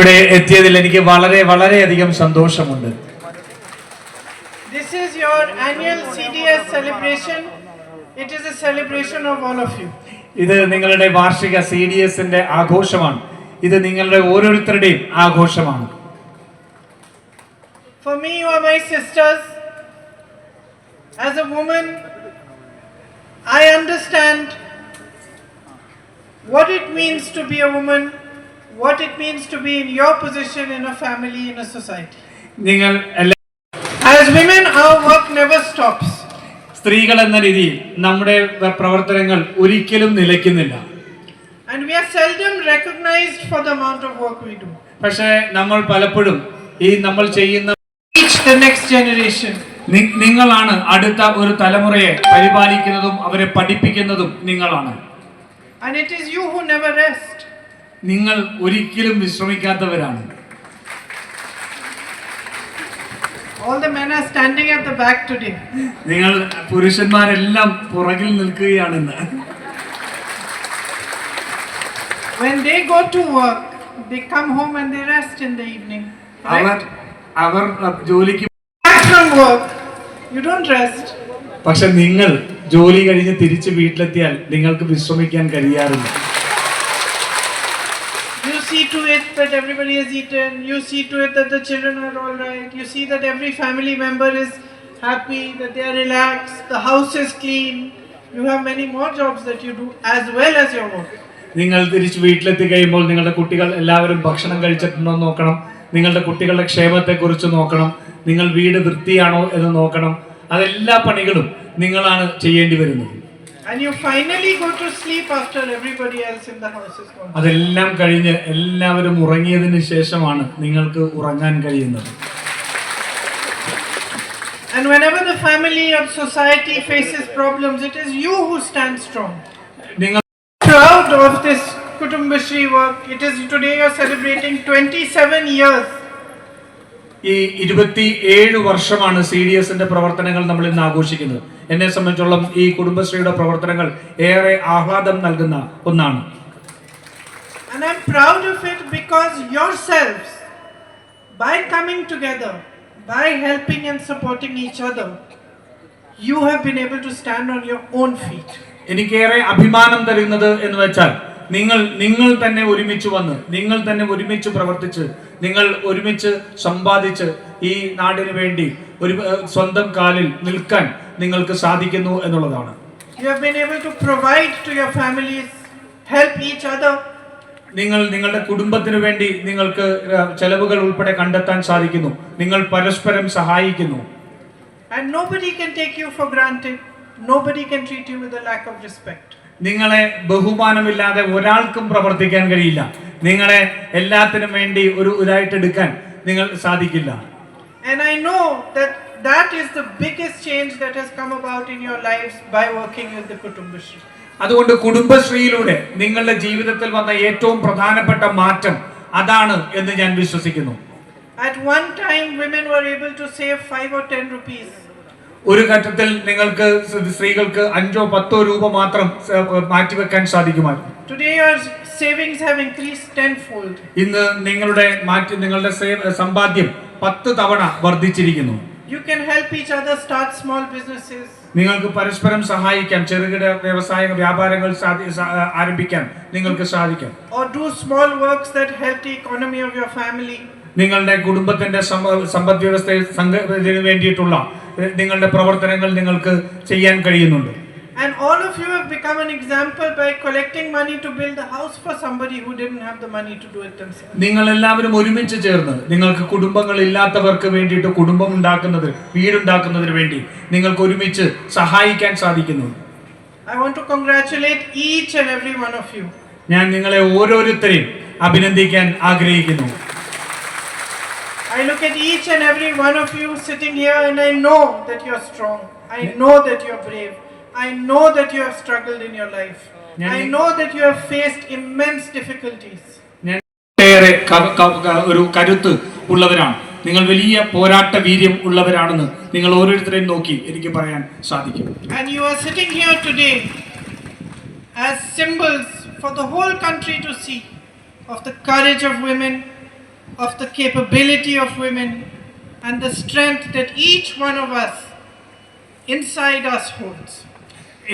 ഇവിടെ എത്തിയതിൽ എനിക്ക് വളരെ വളരെയധികം സന്തോഷമുണ്ട് This is your annual CDS celebration. It is a celebration of all of you. ഇത് നിങ്ങളുടെ വാർഷിക സി ഡി എസിന്റെ ആഘോഷമാണ് ഇത് നിങ്ങളുടെ ഓരോരുത്തരുടെയും ആഘോഷമാണ് For me, you are my sisters. As a woman, I understand what it means to be a woman, what it means to be in your position in a family, in a society. ningal As women, our work never stops. സ്ത്രീകൾ എന്ന രീതിയിൽ നമ്മുടെ പ്രവർത്തനങ്ങൾ ഒരിക്കലും നിലയ്ക്കുന്നില്ല And we are seldom recognized for the amount of work we do. പക്ഷേ നമ്മൾ പലപ്പോഴും ഈ നമ്മൾ ചെയ്യുന്ന Teach the next generation. നിങ്ങളാണ് അടുത്ത ഒരു തലമുറയെ പരിപാലിക്കുന്നതും അവരെ പഠിപ്പിക്കുന്നതും നിങ്ങളാണ് And it is you who never rest. നിങ്ങൾ ഒരിക്കലും വിശ്രമിക്കാത്തവരാണ് All the men are standing at the back today. നിങ്ങൾ പുരുഷന്മാരെല്ലാം പുറകിൽ നിൽക്കുകയാണെന്ന് When they go to work, they come home and they rest in the evening. അവർ ജോലിക്ക്. പക്ഷെ നിങ്ങൾ ജോലി കഴിഞ്ഞ് തിരിച്ച് വീട്ടിലെത്തിയാൽ നിങ്ങൾക്ക് വിശ്രമിക്കാൻ കഴിയാറില്ല You see to it that everybody has eaten. You see to it that the children are all right. You see that every family member is happy, that they are relaxed. The house is clean. You have many more jobs that you do as well as your work. നിങ്ങൾ തിരിച്ച് വീട്ടിലെത്തി കഴിയുമ്പോൾ നിങ്ങളുടെ കുട്ടികൾ എല്ലാവരും ഭക്ഷണം കഴിച്ചിട്ടുണ്ടോ നോക്കണം നിങ്ങളുടെ കുട്ടികളുടെ ക്ഷേമത്തെക്കുറിച്ച് നോക്കണം നിങ്ങൾ വീട് വൃത്തിയാണോ എന്ന് നോക്കണം അതെല്ലാ പണികളും നിങ്ങളാണ് ചെയ്യേണ്ടി വരുന്നത് And you finally go to sleep after everybody else in the house is gone. അതെല്ലാം കഴിഞ്ഞ് എല്ലാവരും ഉറങ്ങിയതിന് ശേഷമാണ് നിങ്ങൾക്ക് ഉറങ്ങാൻ കഴിയുന്നത് And whenever the family or society faces problems, it is you who stand strong. നിങ്ങൾ Proud of this Kutumbashri work. It is today you are celebrating 27 years. ഈ ഇരുപത്തി ഏഴ് വർഷമാണ് സി ഡി എസിന്റെ പ്രവർത്തനങ്ങൾ നമ്മൾ ഇന്ന് ആഘോഷിക്കുന്നത് എന്നെ സംബന്ധിച്ചോളം ഈ കുടുംബശ്രീയുടെ പ്രവർത്തനങ്ങൾ ഏറെ ആഹ്ലാദം നൽകുന്ന ഒന്നാണ് And I'm proud of it because yourselves, by coming together, by helping and supporting each other, you have been able to stand on your own feet. എനിക്കേറെ അഭിമാനം തരുന്നത് എന്ന് വെച്ചാൽ നിങ്ങൾ നിങ്ങൾ തന്നെ ഒരുമിച്ച് വന്ന് നിങ്ങൾ തന്നെ ഒരുമിച്ച് പ്രവർത്തിച്ച് നിങ്ങൾ ഒരുമിച്ച് സമ്പാദിച്ച് ഈ നാടിനു വേണ്ടി ഒരു സ്വന്തം കാലിൽ നിൽക്കാൻ നിങ്ങൾക്ക് സാധിക്കുന്നു എന്നുള്ളതാണ്. You have been able to provide to your families, help each other, നിങ്ങൾ നിങ്ങളുടെ കുടുംബത്തിന് വേണ്ടി നിങ്ങൾക്ക് ചെലവുകൾ ഉൾപ്പെടെ കണ്ടെത്താൻ സാധിക്കുന്നു. നിങ്ങൾ പരസ്പരം സഹായിക്കുന്നു. And nobody can take you for granted. Nobody can treat you with a lack of respect. നിങ്ങളെ ബഹുമാനമില്ലാതെ ഒരാൾക്കും പ്രവർത്തിക്കാൻ കഴിയില്ല. നിങ്ങളെ എല്ലാത്തിനും വേണ്ടി ഒരു ഇതായിട്ട് എടുക്കാൻ നിങ്ങൾ സാധിക്കില്ല And I know that that is the biggest change that has come about in your lives by working with the Kutumbashri. അതുകൊണ്ട് കുടുംബശ്രീയിലൂടെ നിങ്ങളുടെ ജീവിതത്തിൽ വന്ന ഏറ്റവും പ്രധാനപ്പെട്ട മാറ്റം അതാണ് എന്ന് ഞാൻ വിശ്വസിക്കുന്നു At one time, women were able to save 5 or 10 rupees. ഒരു ഘട്ടത്തിൽ നിങ്ങൾക്ക് സ്ത്രീകൾക്ക് അഞ്ചോ പത്തോ രൂപ മാത്രം മാറ്റിവെക്കാൻ സാധിക്കുമായിരുന്നു Today, your savings have increased tenfold. ഇന്ന് നിങ്ങളുടെ മാറ്റി നിങ്ങളുടെ സമ്പാദ്യം പത്ത് തവണ വർദ്ധിച്ചിരിക്കുന്നു You can help each other start small businesses. നിങ്ങൾക്ക് പരസ്പരം സഹായിക്കാം ചെറുകിട വ്യവസായ വ്യാപാരങ്ങൾ ആരംഭിക്കാൻ നിങ്ങൾക്ക് സാധിക്കും. or do small works that help the economy of your family. നിങ്ങളുടെ കുടുംബത്തിന്റെ സമ്പദ് വ്യവസ്ഥയിൽ വേണ്ടിയിട്ടുള്ള നിങ്ങളുടെ പ്രവർത്തനങ്ങൾ നിങ്ങൾക്ക് ചെയ്യാൻ കഴിയുന്നുണ്ട് And all of you have become an example by collecting money to build a house for somebody who didn't have the money to do it themselves. നിങ്ങൾ എല്ലാവരും ഒരുമിച്ച് ചേർന്ന് നിങ്ങൾക്ക് കുടുംബങ്ങൾ ഇല്ലാത്തവർക്ക് വേണ്ടിയിട്ട് കുടുംബം ഉണ്ടാക്കുന്നത് വീടുണ്ടാക്കുന്നതിന് വേണ്ടി നിങ്ങൾക്ക് ഒരുമിച്ച് സഹായിക്കാൻ സാധിക്കുന്നു I want to congratulate each and every one of you. ഞാൻ നിങ്ങളെ ഓരോരുത്തരെയും അഭിനന്ദിക്കാൻ ആഗ്രഹിക്കുന്നു I look at each and every one of you sitting here and I know that you're strong. I know that you're brave. I know that you have struggled in your life. I know that you have faced immense difficulties. ഞാൻ ഏറെ ക- ക- ക- ഒരു കരുത്ത് ഉള്ളവരാണ് നിങ്ങൾ വലിയ പോരാട്ട വീര്യം ഉള്ളവരാണെന്ന് നിങ്ങൾ ഓരോരുത്തരെയും നോക്കി എനിക്ക് പറയാൻ സാധിക്കും And you are sitting here today as symbols for the whole country to see of the courage of women, of the capability of women and the strength that each one of us inside us holds.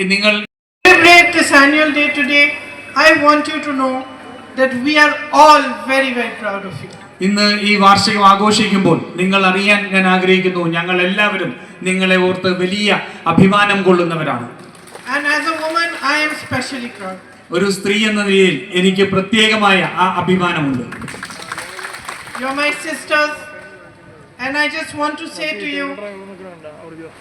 നിങ്ങൾ Celebrate this annual day today. I want you to know that we are all very, very proud of you. ഇന്ന് ഈ വാർഷികം ആഘോഷിക്കുമ്പോൾ നിങ്ങൾ അറിയാൻ ഞാൻ ആഗ്രഹിക്കുന്നു ഞങ്ങൾ എല്ലാവരും നിങ്ങളെ ഓർത്ത് വലിയ അഭിമാനം കൊള്ളുന്നവരാണ് And as a woman, I am specially proud. ഒരു സ്ത്രീ എന്ന നിലയിൽ എനിക്ക് പ്രത്യേകമായ ആ അഭിമാനമുണ്ട് You're my sisters, and I just want to say to you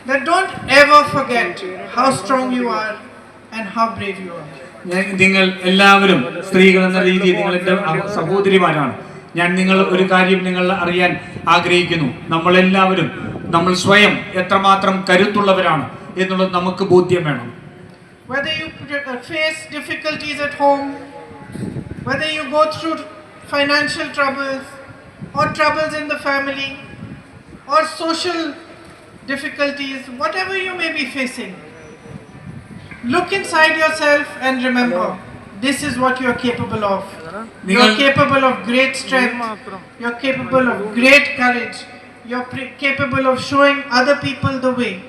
that don't ever forget how strong you are and how brave you are. ഞാൻ- നിങ്ങൾ എല്ലാവരും സ്ത്രീകൾ എന്ന രീതിയിൽ നിങ്ങൾ എന്റെ സഹോദരിമാരാണ് ഞാൻ നിങ്ങൾ ഒരു കാര്യം നിങ്ങൾ അറിയാൻ ആഗ്രഹിക്കുന്നു നമ്മളെല്ലാവരും നമ്മൾ സ്വയം എത്രമാത്രം കരുത്തുള്ളവരാണ് എന്നുള്ളത് നമുക്ക് ബോധ്യം വേണം Whether you uh, face difficulties at home, whether you go through financial troubles, or troubles in the family, or social difficulties, whatever you may be facing, look inside yourself and remember this is what you are capable of. You are capable of great strength, you are capable of great courage, you are capable of showing other people the way.